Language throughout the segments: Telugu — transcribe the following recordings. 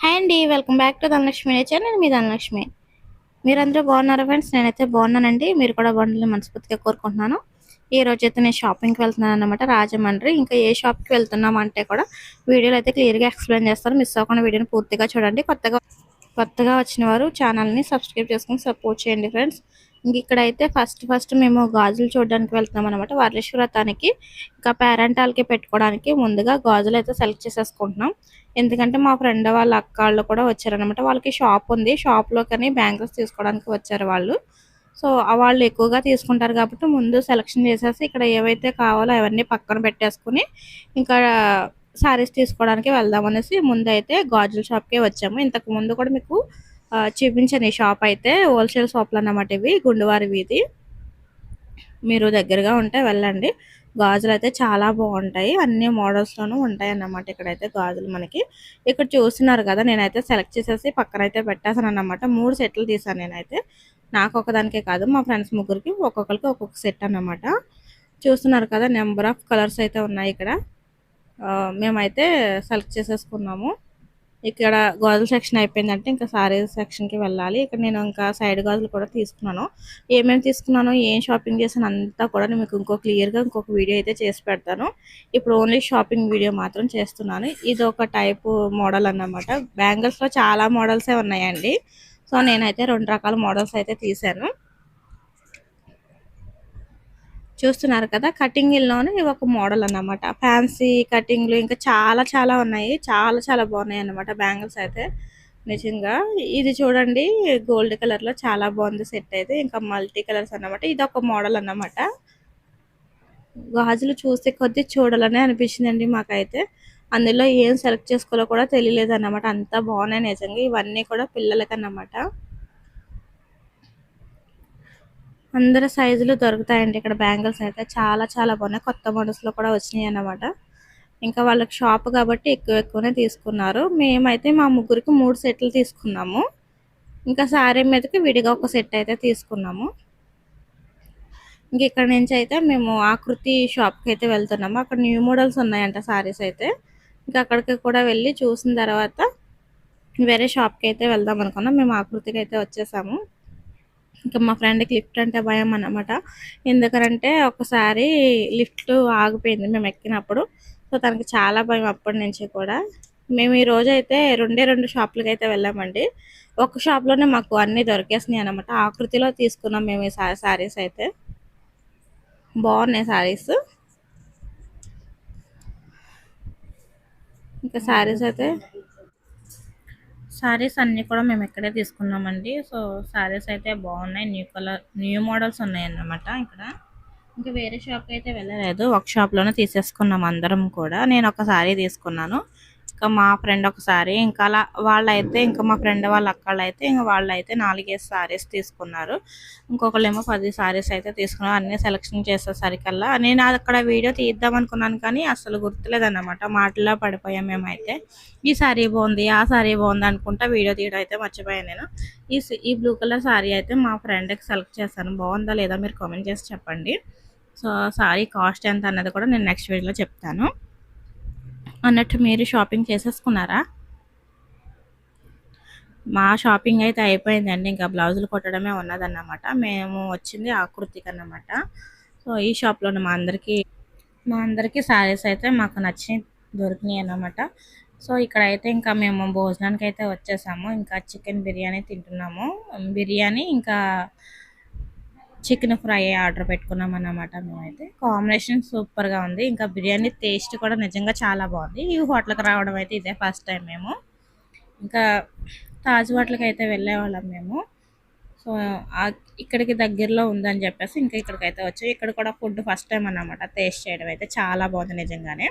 హాయ్ అండి welcome back to Dhanalakshmi channel. మీ ధనలక్ష్మి. మీరందరూ బాగున్నారా ఫ్రెండ్స్? నేనైతే బాగున్నానండి. మీరు కూడా బాగుండాలని మనస్ఫూర్తిగా కోరుకుంటున్నాను. ఈ రోజు అయితే నేను షాపింగ్కి వెళ్తున్నాను అనమాట రాజమండ్రి. ఇంకా ఏ షాప్కి వెళ్తున్నాం అంటే కూడా వీడియోలో అయితే క్లియర్గా ఎక్స్ప్లెయిన్ చేస్తాను మిస్ అవ్వకుండా వీడియోని పూర్తిగా చూడండి. కొత్తగా కొత్తగా వచ్చిన వారు ఛానల్ని సబ్స్క్రైబ్ చేసుకుని సపోర్ట్ చేయండి ఫ్రెండ్స్. ఇంక ఇక్కడైతే ఫస్ట్ ఫస్ట్ మేము గాజులు చూడడానికి వెళ్తున్నాం అనమాట వరలక్ష్మి వ్రతానికి ఇంకా పేరెంటాలకి పెట్టుకోవడానికి ముందుగా గాజులు అయితే సెలెక్ట్ చేసేసుకుంటున్నాం. ఎందుకంటే మా ఫ్రెండ్ వాళ్ళ అక్క వాళ్ళు కూడా వచ్చారనమాట వాళ్ళకి షాప్ ఉంది. షాప్లో కానీ బ్యాంగిల్స్ తీసుకోవడానికి వచ్చారు వాళ్ళు. సో వాళ్ళు ఎక్కువగా తీసుకుంటారు కాబట్టి ముందు సెలెక్షన్ చేసేసి ఇక్కడ ఏవైతే కావాలో అవన్నీ పక్కన పెట్టేసుకుని ఇంకా శారీస్ తీసుకోవడానికి వెళ్దాం అనేసి ముందు అయితే గాజుల షాప్కే వచ్చాము. ఇంతకు ముందు కూడా మీకు చూపించాను ఈ షాప్ అయితే హోల్సేల్ షాప్లు అన్నమాట ఇవి గుండువారి వీధి. మీరు దగ్గరగా ఉంటే వెళ్ళండి. గాజులు అయితే చాలా బాగుంటాయి. అన్ని మోడల్స్లోనూ ఉంటాయి అన్నమాట ఇక్కడైతే గాజులు మనకి. ఇక్కడ చూస్తున్నారు కదా నేనైతే సెలెక్ట్ చేసేసి పక్కన అయితే పెట్టేసాను అన్నమాట. మూడు సెట్లు తీసాను నేనైతే. నాకు ఒకదానికే కాదు మా ఫ్రెండ్స్ ముగ్గురికి ఒక్కొక్కరికి ఒక్కొక్క సెట్ అన్నమాట. చూస్తున్నారు కదా నెంబర్ ఆఫ్ కలర్స్ అయితే ఉన్నాయి ఇక్కడ. మేమైతే సెలెక్ట్ చేసేసుకున్నాము. ఇక్కడ గాజుల సెక్షన్ అయిపోయిందంటే ఇంకా సారీ సెక్షన్కి వెళ్ళాలి. ఇక్కడ నేను ఇంకా సైడ్ గాజులు కూడా తీసుకున్నాను. ఏమేమి తీసుకున్నాను ఏం షాపింగ్ చేసాను అంతా కూడా మీకు ఇంకో క్లియర్గా ఇంకొక వీడియో అయితే చేసి పెడతాను. ఇప్పుడు ఓన్లీ షాపింగ్ వీడియో మాత్రం చేస్తున్నాను. ఇది ఒక టైపు మోడల్ అన్నమాట. బ్యాంగిల్స్లో చాలా మోడల్సే ఉన్నాయండి. సో నేనైతే రెండు రకాల మోడల్స్ అయితే తీసాను చూస్తున్నారు కదా కటింగ్లోనే ఇవి ఒక మోడల్ అన్నమాట. ఫ్యాన్సీ కటింగ్లు ఇంకా చాలా చాలా ఉన్నాయి. చాలా చాలా బాగున్నాయి అన్నమాట బ్యాంగిల్స్ అయితే. నిజంగా ఇది చూడండి గోల్డ్ కలర్లో చాలా బాగుంది సెట్ అయితే. ఇంకా మల్టీ కలర్స్ అన్నమాట. ఇది ఒక మోడల్ అన్నమాట. గాజులు చూస్తే కొద్దీ చూడాలనే అనిపించిందండి మాకైతే. అందులో ఏం సెలెక్ట్ చేసుకోవాలో కూడా తెలియలేదు అన్నమాట అంతా బాగున్నాయి నిజంగా. ఇవన్నీ కూడా పిల్లలకి అన్నమాట అందరి సైజులు దొరుకుతాయండి ఇక్కడ బ్యాంగిల్స్ అయితే. చాలా చాలా బాగున్నాయి. కొత్త మోడల్స్లో కూడా వచ్చినాయి అన్నమాట. ఇంకా వాళ్ళకి షాప్ కాబట్టి ఎక్కువ ఎక్కువనే తీసుకున్నారు. మేమైతే మా ముగ్గురికి మూడు సెట్లు తీసుకున్నాము. ఇంకా శారీ మీదకి విడిగా ఒక సెట్ అయితే తీసుకున్నాము. ఇంక ఇక్కడ నుంచి అయితే మేము ఆకృతి షాప్కి అయితే వెళ్తున్నాము. అక్కడ న్యూ మోడల్స్ ఉన్నాయంట శారీస్ అయితే. ఇంకా అక్కడికి కూడా వెళ్ళి చూసిన తర్వాత వేరే షాప్కి అయితే వెళ్దాం అనుకున్నాం. మేము ఆకృతికి అయితే వచ్చేసాము. ఇంకా మా ఫ్రెండ్కి లిఫ్ట్ అంటే భయం అనమాట ఎందుకంటే ఒకసారి లిఫ్ట్ ఆగిపోయింది మేము ఎక్కినప్పుడు. సో తనకి చాలా భయం అప్పటి నుంచి కూడా. మేము ఈ రోజు అయితే రెండే రెండు షాపులకి అయితే వెళ్ళామండి. ఒక షాప్లోనే మాకు అన్నీ దొరికేసినాయి అనమాట ఆకృతిలో తీసుకున్నాం మేము ఈ శారీస్ అయితే. బాగున్నాయి శారీస్ ఇంకా శారీస్ అయితే శారీస్ అన్నీ కూడా మేము ఇక్కడే తీసుకున్నామండి. సో శారీస్ అయితే బాగున్నాయి. న్యూ కలర్ న్యూ మోడల్స్ ఉన్నాయి అన్నమాట ఇక్కడ. ఇంకా వేరే షాప్కి అయితే వెళ్ళలేదు. ఒక షాప్లోనే తీసేసుకున్నాం అందరం కూడా. నేను ఒక శారీ తీసుకున్నాను. ఇంకా మా ఫ్రెండ్ ఒకసారి ఇంకా అలా వాళ్ళైతే ఇంకా మా ఫ్రెండ్ వాళ్ళ అక్కళ్ళు అయితే ఇంకా వాళ్ళైతే నాలుగేసి సారీస్ తీసుకున్నారు. ఇంకొకళ్ళేమో పది సారీస్ అయితే తీసుకున్నారు. అన్నీ సెలెక్షన్ చేసేసరికల్లా నేను అక్కడ వీడియో తీద్దాం అనుకున్నాను కానీ అసలు గుర్తులేదన్నమాట. మాటల్లో పడిపోయాం మేమైతే. ఈ సారీ బాగుంది ఆ సారీ బాగుంది అనుకుంటా వీడియో తీయడం అయితే మర్చిపోయాను నేను. ఈ ఈ బ్లూ కలర్ సారీ అయితే మా ఫ్రెండ్కి సెలెక్ట్ చేశాను. బాగుందా లేదా మీరు కామెంట్ చేసి చెప్పండి. సో సారీ కాస్ట్ ఎంత అన్నది కూడా నేను నెక్స్ట్ వీడియోలో చెప్తాను. అన్నట్టు మీరు షాపింగ్ చేసేసుకున్నారా? మా షాపింగ్ అయితే అయిపోయిందండి. ఇంకా బ్లౌజులు కొట్టడమే ఉన్నదన్నమాట. మేము వచ్చింది ఆకృతికి అన్నమాట. సో ఈ షాప్లో మా అందరికీ మా అందరికీ శారీస్ అయితే మాకు నచ్చి దొరికినాయి అన్నమాట. సో ఇక్కడైతే ఇంకా మేము భోజనానికి అయితే వచ్చేసాము. ఇంకా చికెన్ బిర్యానీ తింటున్నాము. బిర్యానీ ఇంకా చికెన్ ఫ్రై ఆర్డర్ పెట్టుకున్నాం అన్నమాట మేమైతే. కాంబినేషన్ సూపర్గా ఉంది. ఇంకా బిర్యానీ టేస్ట్ కూడా నిజంగా చాలా బాగుంది. ఈ హోటల్కి రావడం అయితే ఇదే ఫస్ట్ టైం మేము. ఇంకా తాజ్ హోటల్కి అయితే వెళ్ళేవాళ్ళం మేము. సో ఇక్కడికి దగ్గరలో ఉందని చెప్పేసి ఇంకా ఇక్కడికి అయితే వచ్చాయి ఇక్కడ కూడా ఫుడ్ ఫస్ట్ టైం అన్నమాట. టేస్ట్ చేయడం అయితే చాలా బాగుంది నిజంగానే.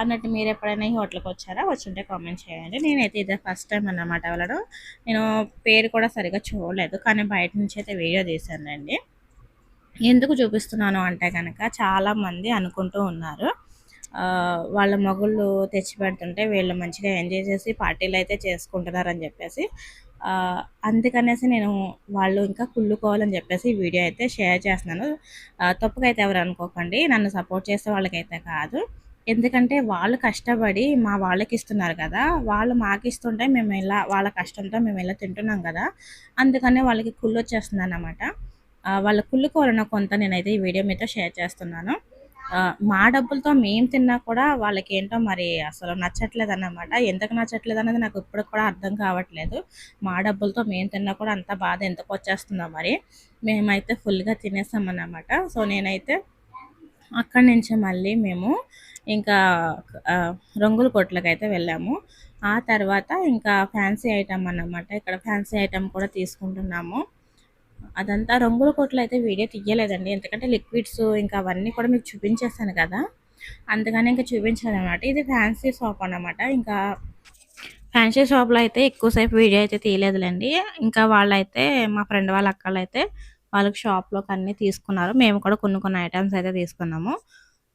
అన్నట్టు మీరు ఎప్పుడైనా ఈ హోటల్కి వచ్చారా? వచ్చుంటే కామెంట్ చేయండి. నేనైతే ఇదే ఫస్ట్ టైం అన్నమాట వెళ్ళడం. నేను పేరు కూడా సరిగా చూడలేదు. కానీ బయట నుంచి అయితే వీడియో తీశానండి. ఎందుకు చూపిస్తున్నాను అంటే కనుక చాలామంది అనుకుంటూ ఉన్నారు. వాళ్ళ మగుళ్ళు తెచ్చి పెడుతుంటే వీళ్ళు మంచిగా ఎంజాయ్ చేసి పార్టీలు అయితే చేసుకుంటున్నారని చెప్పేసి అందుకనేసి నేను వాళ్ళు ఇంకా కుళ్ళుకోవాలని చెప్పేసి వీడియో అయితే షేర్ చేస్తున్నాను. తప్పుకైతే ఎవరు అనుకోకండి నన్ను సపోర్ట్ చేసే వాళ్ళకైతే కాదు. ఎందుకంటే వాళ్ళు కష్టపడి మా వాళ్ళకి ఇస్తున్నారు కదా వాళ్ళు మాకు ఇస్తుంటే మేము ఇలా వాళ్ళ కష్టంతో మేము ఇలా తింటున్నాం కదా అందుకనే వాళ్ళకి కుళ్ళు వచ్చేస్తుంది అన్నమాట. వాళ్ళ కుళ్ళు కొంత నేనైతే ఈ వీడియో మీతో షేర్ చేస్తున్నాను. మా డబ్బులతో మేము తిన్నా కూడా వాళ్ళకి ఏంటో మరి అసలు నచ్చట్లేదు అన్నమాట ఎందుకు నచ్చట్లేదు అనేది నాకు ఇప్పుడు కూడా అర్థం కావట్లేదు. మా డబ్బులతో మేము తిన్నా కూడా అంత బాధ ఎందుకు వచ్చేస్తుందో మరి మేమైతే ఫుల్గా తినేసామన్నమాట. సో నేనైతే అక్కడి నుంచి మళ్ళీ మేము ఇంకా రంగుల కొట్లకి అయితే వెళ్ళాము. ఆ తర్వాత ఇంకా ఫ్యాన్సీ ఐటమ్ అన్నమాట. ఇక్కడ ఫ్యాన్సీ ఐటమ్ కూడా తీసుకుంటున్నాము. అదంతా రంగుల కొట్లు అయితే వీడియో తీయలేదండి. ఎందుకంటే లిక్విడ్స్ ఇంకా అవన్నీ కూడా మీకు చూపించేస్తాను కదా. అందుకని ఇంకా చూపించాను అనమాట ఇది ఫ్యాన్సీ షాప్ అనమాట ఇంకా ఫ్యాన్సీ షాప్లో అయితే ఎక్కువసేపు వీడియో అయితే తీయలేదులేండి. ఇంకా వాళ్ళైతే మా ఫ్రెండ్ వాళ్ళ అక్కలు అయితే వాళ్ళకి షాప్లోకి అన్నీ తీసుకున్నారు. మేము కూడా కొన్ని కొన్ని ఐటమ్స్ అయితే తీసుకున్నాము.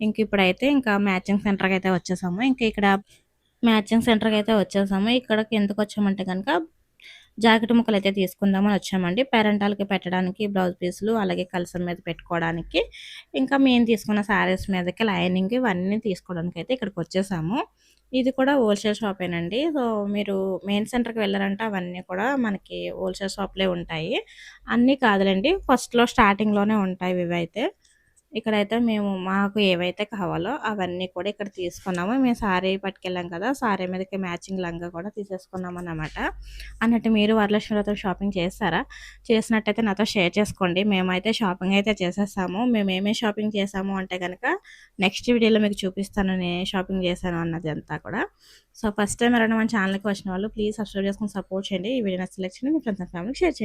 ఇంక ఇప్పుడైతే ఇంకా మ్యాచింగ్ సెంటర్కి అయితే వచ్చేసాము. ఇంకా ఇక్కడ మ్యాచింగ్ సెంటర్కి అయితే వచ్చేసాము. ఇక్కడికి ఎందుకు వచ్చామంటే కనుక జాకెట్ ముక్కలు అయితే తీసుకుందామని వచ్చామండి. పేరెంటాలకి పెట్టడానికి బ్లౌజ్ పీసులు అలాగే కలసం మీద పెట్టుకోవడానికి. ఇంకా మేము తీసుకున్న శారీస్ మీదకి లైనింగ్ ఇవన్నీ తీసుకోవడానికి అయితే ఇక్కడికి వచ్చేసాము. ఇది కూడా హోల్సేల్ షాపేనండి. సో మీరు మెయిన్ సెంటర్కి వెళ్ళారంటే అవన్నీ కూడా మనకి హోల్సేల్ షాప్లే ఉంటాయి. అన్నీ కాదులేండి ఫస్ట్లో స్టార్టింగ్లోనే ఉంటాయి ఇవి అయితే ఇక్కడైతే మేము మాకు ఏవైతే కావాలో అవన్నీ కూడా ఇక్కడ తీసుకున్నాము. మేము సారీ పట్టుకెళ్ళాం కదా సారీ మీదకి మ్యాచింగ్ లంగా కూడా తీసేసుకున్నాం అన్నమాట. అన్నట్టు మీరు వరలక్ష్మి షాపింగ్ చేస్తారా? చేసినట్టయితే నాతో షేర్ చేసుకోండి. మేమైతే షాపింగ్ అయితే చేసేస్తాము. మేము ఏమేమి షాపింగ్ చేసాము అంటే కనుక నెక్స్ట్ వీడియోలో మీకు చూపిస్తాను నేను షాపింగ్ చేశాను అన్నది అంతా కూడా. సో ఫస్ట్ టైం ఎవరైనా మన ఛానల్కి వచ్చిన వాళ్ళు ప్లీజ్ సబ్స్క్రైబ్ చేసుకుని సపోర్ట్ చేయండి. ఈ వీడియో సెలెక్షన్ మీ ఫ్రెండ్స్ అండ్ ఫ్యామిలీకి షేర్ చేయండి.